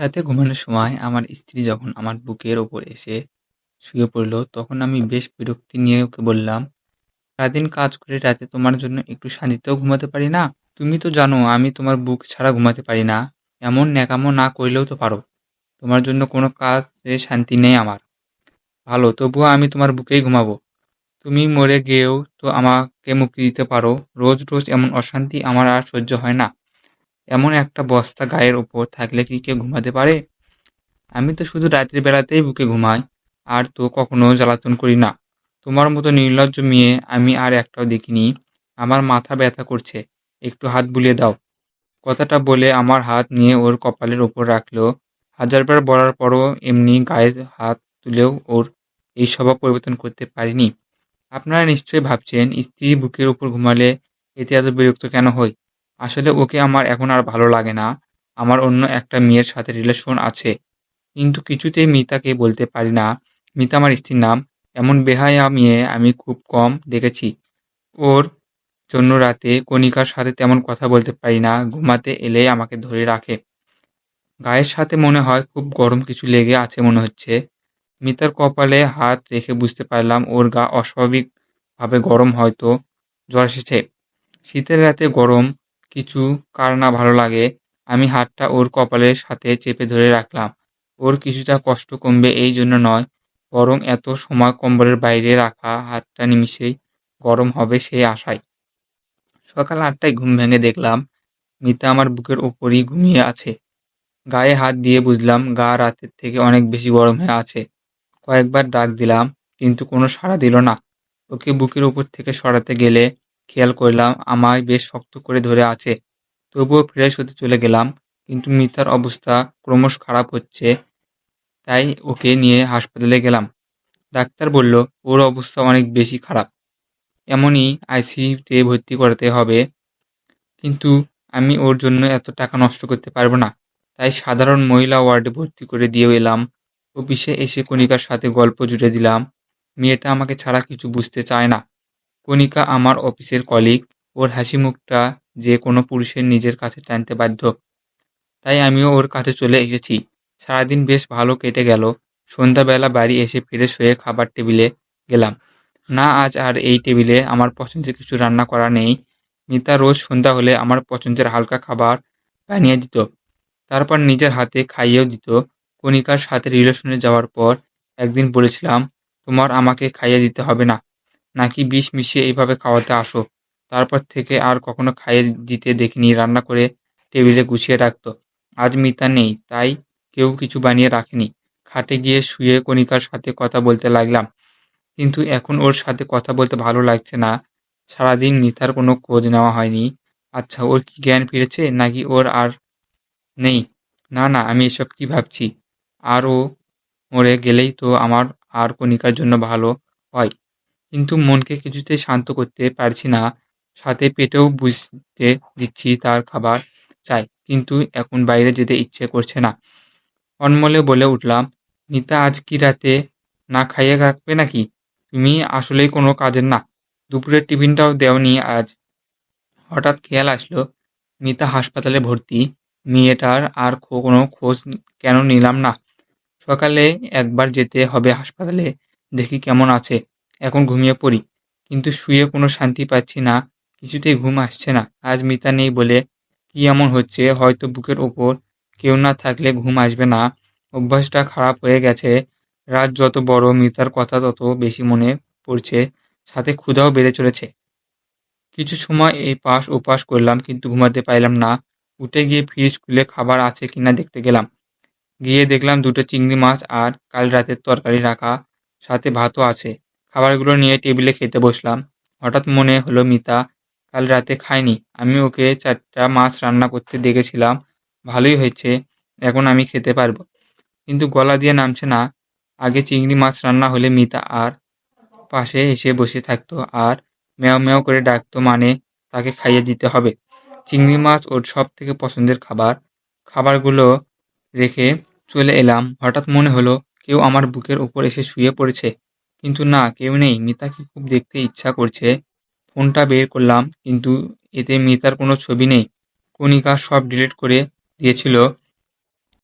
রাতে ঘুমানোর সময় আমার স্ত্রী যখন আমার বুকের ওপর এসে শুয়ে পড়ল, তখন আমি বেশ বিরক্তি নিয়ে ওকে বললাম, সারাদিন কাজ করে রাতে তোমার জন্য একটু শান্তিতেও ঘুমাতে পারি না? তুমি তো জানো আমি তোমার বুক ছাড়া ঘুমাতে পারি না। এমন ন্যাকামো না করলেও তো পারো। তোমার জন্য কোনো কাজে শান্তি নেই আমার। ভালো, তবুও আমি তোমার বুকেই ঘুমাবো। তুমি মরে গিয়েও তো আমাকে মুক্তি দিতে পারো। রোজ রোজ এমন অশান্তি আমার আর সহ্য হয় না। এমন একটা বস্তা গায়ের ওপর থাকলে কি কেউ ঘুমাতে পারে? আমি তো শুধু রাত্রি বেলাতেই বুকে ঘুমাই, আর তো কখনো জ্বালাতন করি না। তোমার মতো নির্লজ্জ মেয়ে আমি আর একটাও দেখিনি। আমার মাথা ব্যথা করছে। একটু হাত বুলিয়ে দাও। কথাটা বলে আমার হাত নিয়ে ওর কপালের ওপর রাখল। হাজারবার বলার পরও এমনি গায়ে হাত তুলেও ওর এই স্বভাব পরিবর্তন করতে পারিনি। আপনারা নিশ্চয়ই ভাবছেন, স্ত্রী বুকের উপর ঘুমালে এতে এত বিরক্ত কেন হই আসলে ওকে আমার এখন আর ভালো লাগে না। আমার অন্য একটা মেয়ের সাথে রিলেশন আছে। কিন্তু কিছুতেই মিতাকে বলতে পারি না। মিতা আমার স্ত্রীর নাম। এমন বেহায়া মেয়ে আমি খুব কম দেখেছি। ওর জন্য রাতে কণিকার সাথে তেমন কথা বলতে পারি না। ঘুমাতে এলেই আমাকে ধরে রাখে। গায়ের সাথে মনে হয় খুব গরম কিছু লেগে আছে মনে হচ্ছে। মিতার কপালে হাত রেখে বুঝতে পারলাম ওর গা অস্বাভাবিকভাবে গরম হয়তো জ্বর এসেছে। শীতের রাতে গরম কিছু কার না ভালো লাগে, আমি হাতটা ওর কপালের সাথে চেপে ধরে রাখলাম। ওর কিছুটা কষ্ট কমবে এই জন্য নয়, বরং এত সময় কম্বলের বাইরে রাখা হাতটা নিমিষেই গরম হবে সেই আশায়। সকাল আটটায় ঘুম ভেঙে দেখলাম মিতা আমার বুকের ওপরই ঘুমিয়ে আছে। গায়ে হাত দিয়ে বুঝলাম গা রাতের থেকে অনেক বেশি গরম হয়ে আছে। কয়েকবার ডাক দিলাম, কিন্তু কোনো সাড়া দিল না। ওকে বুকের ওপর থেকে সরাতে গেলে খেয়াল করলাম, আমায় বেশ শক্ত করে ধরে আছে। তবুও ফ্রেশ হতে চলে গেলাম, কিন্তু মিতার অবস্থা ক্রমশ খারাপ হচ্ছে, তাই ওকে নিয়ে হাসপাতালে গেলাম। ডাক্তার বলল, ওর অবস্থা অনেক বেশি খারাপ। এমনই আইসিইউতে ভর্তি করাতে হবে। কিন্তু আমি ওর জন্য এত টাকা নষ্ট করতে পারব না। তাই সাধারণ মহিলা ওয়ার্ডে ভর্তি করে দিয়ে এলাম। অফিসে এসে কণিকার সাথে গল্প জুড়ে দিলাম। মেয়েটা আমাকে ছাড়া কিছু বুঝতে চায় না। কণিকা আমার অফিসের কলিগ ওর হাসি মুখটা যে কোনো পুরুষের নিজের কাছে টানতে বাধ্য। তাই আমিও ওর কাছে চলে এসেছি। সারাদিন বেশ ভালো কেটে গেল। সন্ধ্যাবেলা বাড়ি এসে ফ্রেশ হয়ে খাবার টেবিলে গেলাম। না, আজ আর এই টেবিলে আমার পছন্দের কিছু রান্না করা নেই। মিতা রোজ সন্ধ্যা হলে আমার পছন্দের হালকা খাবার বানিয়ে দিত। তারপর নিজের হাতে খাইয়েও দিত। কণিকার সাথে রিলেশনে যাওয়ার পর একদিন বলেছিলাম, তোমার আমাকে খাইয়ে দিতে হবে না। নাকি বিষ মিশিয়ে এইভাবে খাওয়াতে আসো। তারপর থেকে আর কখনো খাইয়ে দিতে দেখিনি, রান্না করে টেবিলে গুছিয়ে রাখতো। আজ মিতা নেই, তাই কেউ কিছু বানিয়ে রাখেনি। খাটে গিয়ে শুয়ে কণিকার সাথে কথা বলতে লাগলাম। কিন্তু এখন ওর সাথে কথা বলতে ভালো লাগছে না। সারাদিন মিতার কোনো খোঁজ নেওয়া হয়নি। আচ্ছা ওর কি জ্ঞান ফিরেছে নাকি ওর আর নেই? না না, আমি এসব কি ভাবছি? আর ও মরে গেলেই তো আমার আর কণিকার জন্য ভালো হয়। কিন্তু মনকে কিছুতেই শান্ত করতে পারছি না। সাথে পেটেও বুঝতে দিচ্ছি তার খাবার চাই, কিন্তু এখন বাইরে যেতে ইচ্ছে করছে না। অনমলে বলে উঠলাম মিতা আজ কি রাতে না খাইয়ে রাখবে নাকি? তুমি আসলেই কোনো কাজের না। দুপুরের টিফিনটাও দেওনি আজ। হঠাৎ খেয়াল আসলো মিতা হাসপাতালে ভর্তি। মেয়েটার আর কোনো খোঁজ কেন নিলাম না। সকালে একবার যেতে হবে হাসপাতালে, দেখি কেমন আছে। এখন ঘুমিয়ে পড়ি। কিন্তু শুয়ে কোনো শান্তি পাচ্ছি না, কিছুতেই ঘুম আসছে না। আজ মিতা নেই বলে কি এমন হচ্ছে, হয়তো বুকের ওপর কেউ না থাকলে ঘুম আসবে না। অভ্যাসটা খারাপ হয়ে গেছে। রাত যত বড়, মিতার কথা তত বেশি মনে পড়ছে, সাথে ক্ষুধাও বেড়ে চলেছে। কিছু সময় এই পাশ ওপাশ করলাম, কিন্তু ঘুমাতে পাইলাম না। উঠে গিয়ে ফ্রিজ খুলে খাবার আছে কিনা দেখতে গেলাম। গিয়ে দেখলাম দুটো চিংড়ি মাছ আর কাল রাতের তরকারি রাখা, সাথে ভাতও আছে। খাবারগুলো নিয়ে টেবিলে খেতে বসলাম। হঠাৎ মনে হলো, মিতা, কাল রাতে খায়নি আমি ওকে চারটা মাছ রান্না করতে দেখেছিলাম। ভালোই হয়েছে। এখন আমি খেতে পারব। কিন্তু গলা দিয়ে নামছে না। আগে চিংড়ি মাছ রান্না হলে মিতা আর পাশে এসে বসে থাকতো আর ম্যাও ম্যাও করে ডাকতো মানে তাকে খাইয়ে দিতে হবে। চিংড়ি মাছ ওর সব থেকে পছন্দের খাবার। খাবারগুলো রেখে চলে এলাম। হঠাৎ মনে হলো, কেউ আমার বুকের ওপর এসে শুয়ে পড়েছে। কিন্তু না, কেউ নেই। মিতাকে খুব দেখতে ইচ্ছা করছে। ফোনটা বের করলাম, কিন্তু এতে মিতার কোনো ছবি নেই। কণিকা সব ডিলিট করে দিয়েছিল।